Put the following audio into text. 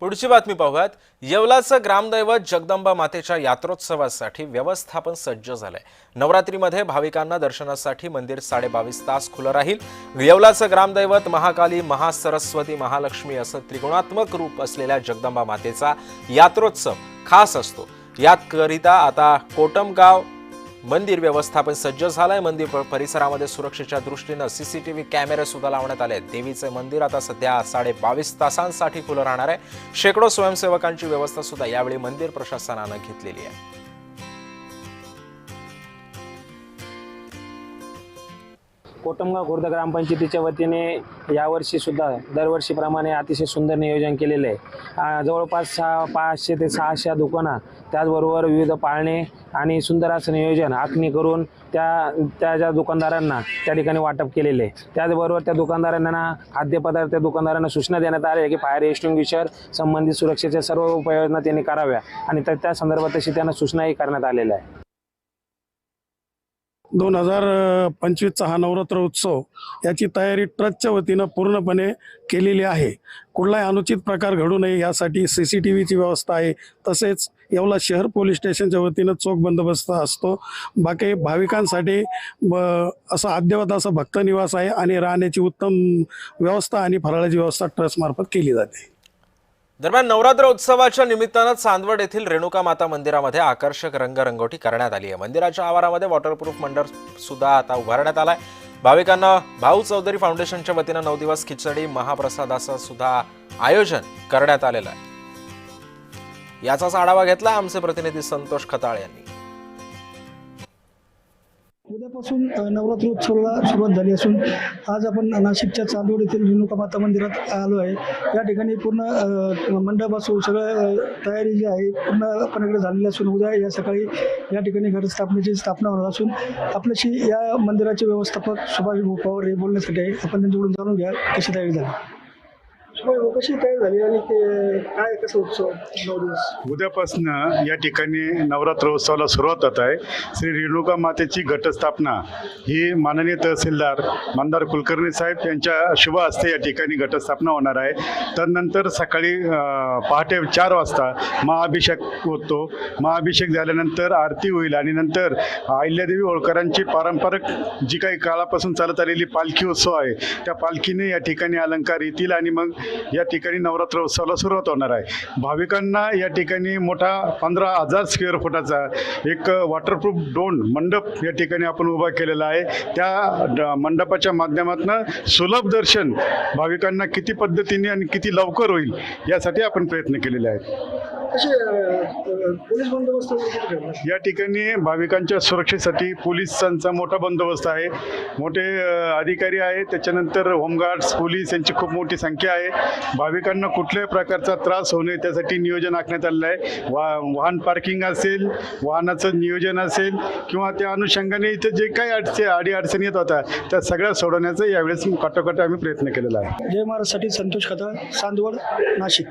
पुढची बातमी पाहूयात. येवलाचं ग्रामदैवत जगदंबा मातेच्या यात्रोत्सवासाठी व्यवस्थापन सज्ज झालंय. नवरात्रीमध्ये भाविकांना दर्शनासाठी मंदिर साडेबावीस तास खुलं राहील. येवलाचं ग्रामदैवत महाकाली महासरस्वती महालक्ष्मी असं त्रिगुणात्मक रूप असलेल्या जगदंबा मातेचा यात्रोत्सव खास असतो. याकरिता आता कोटमगाव मंदिर व्यवस्थापन सज्ज झालंय. मंदिर परिसरामध्ये सुरक्षेच्या दृष्टीनं सीसीटीव्ही कॅमेरे सुद्धा लावण्यात आले आहेत देवीचे मंदिर आता सध्या साडे बावीस तासांसाठी खुलं राहणार आहे. शेकडो स्वयंसेवकांची व्यवस्था सुद्धा यावेळी मंदिर प्रशासनानं घेतलेली आहे. कोटमगाव खुर्द ग्रामपंचायतीच्या वतीने यावर्षीसुद्धा दरवर्षीप्रमाणे अतिशय सुंदर नियोजन केलेलं आहे. जवळपास सहा पाचशे ते सहाशे दुकानं त्याचबरोबर विविध पाळणे आणि सुंदर असं नियोजन आखणी करून त्या त्या ज्या दुकानदारांना त्या ठिकाणी वाटप केलेले आहे. त्याचबरोबर त्या दुकानदारांना खाद्यपदार्थ त्या दुकानदारांना सूचना देण्यात आल्या आहे की फायर एक्स्टिंग्विशर संबंधित सुरक्षेच्या सर्व उपाययोजना त्यांनी कराव्या आणि त्या त्या संदर्भात तशी त्यांना सूचनाही करण्यात आलेल्या आहे दोन हजार पंचवीसचा हा नवरात्र उत्सव याची तयारी ट्रस्टच्या वतीनं पूर्णपणे केलेली आहे. कुठलाही अनुचित प्रकार घडू नये यासाठी सी सी टी व्हीची व्यवस्था आहे. तसेच येवला शहर पोलीस स्टेशनच्या वतीनं चोख बंदोबस्त असतो. बाकी भाविकांसाठी ब असं अद्ययावत असं भक्तनिवास आहे आणि राहण्याची उत्तम व्यवस्था आणि फराळाची व्यवस्था ट्रस्टमार्फत केली जाते. दरम्यान नवरात्र उत्सवाच्या निमित्तानं चांदवड येथील रेणुका माता मंदिरामध्ये आकर्षक रंगरंगोटी करण्यात आली आहे. मंदिराच्या आवारामध्ये वॉटरप्रूफ मंडळ सुद्धा आता उभारण्यात आलाय. भाविकांना भाऊ चौधरी फाउंडेशनच्या वतीनं नऊ दिवस खिचडी महाप्रसादाचं सुद्धा आयोजन करण्यात आलेलं आहे. याचाच आढावा घेतला आमचे प्रतिनिधी संतोष खताळ यांनी. उद्यापासून नवरात्र उत्सवाला सुरुवात झाली असून आज आपण नाशिकच्या चांदोड येथील रेणुका माता मंदिरात आलो आहे. या ठिकाणी पूर्ण मंडप असो सगळं तयारी जी आहे पूर्णपणे झालेली असून उद्या या सकाळी या ठिकाणी घटस्थापनेची स्थापना होणार असून आपल्याशी या मंदिराचे व्यवस्थापक सुभाष भोपावर हे बोलण्यासाठी आहे. आपण त्यांच्याकडून जाणून घ्या कशी तयारी झाली? हो, कशी तयार झाली आणि ते काय कसं उत्सव नऊ दिवस? उद्यापासनं या ठिकाणी नवरात्र उत्सवाला सुरुवात होत आहे. श्री रेणुका मातेची घटस्थापना. ही माननीय तहसीलदार मंदार कुलकर्णी साहेब यांच्या शुभ हस्ते या ठिकाणी घटस्थापना होणार आहे. त्यानंतर सकाळी अं, पहाटे चार वाजता महाअभिषेक होतो. महाअभिषेक झाल्यानंतर आरती होईल आणि नंतर अहिल्यादेवी होळकरांची पारंपरिक जी काही काळापासून चालत आलेली पालखी उत्सव आहे त्या पालखीने या ठिकाणी अलंकार येतील आणि मग या ठिकाणी नवरात्र उत्सवाला सुरुवात होणार आहे. भाविकांना या ठिकाणी मोठा पंधरा हजार स्क्वेअर फुटाचा एक वॉटरप्रूफ डोन मंडप या ठिकाणी आपण उभा केलेला आहे. त्या मंडपाच्या माध्यमातून सुलभ दर्शन भाविकांना किती पद्धतीने आणि किती लवकर होईल यासाठी आपण प्रयत्न केलेले आहेत? या ठिकाणी भाविकांच्या सुरक्षेसाठी पोलिसांचा मोठा बंदोबस्त आहे. मोठे अधिकारी आहेत. त्याच्यानंतर होमगार्ड्स पोलीस यांची खूप मोठी संख्या आहे. भाविकांना कुठल्याही प्रकारचा त्रास होऊ नये त्यासाठी नियोजन आखण्यात आलेलं आहे. वा वाहन पार्किंग असेल वाहनाचं नियोजन असेल किंवा त्या अनुषंगाने इथं जे काही अडचणी आडी अडचणी येत होत्या त्या सगळ्या सोडवण्याचा यावेळेस काटोकाट आम्ही प्रयत्न केलेला आहे. जय महाराजसाठी संतोष खता चांदवड नाशिक.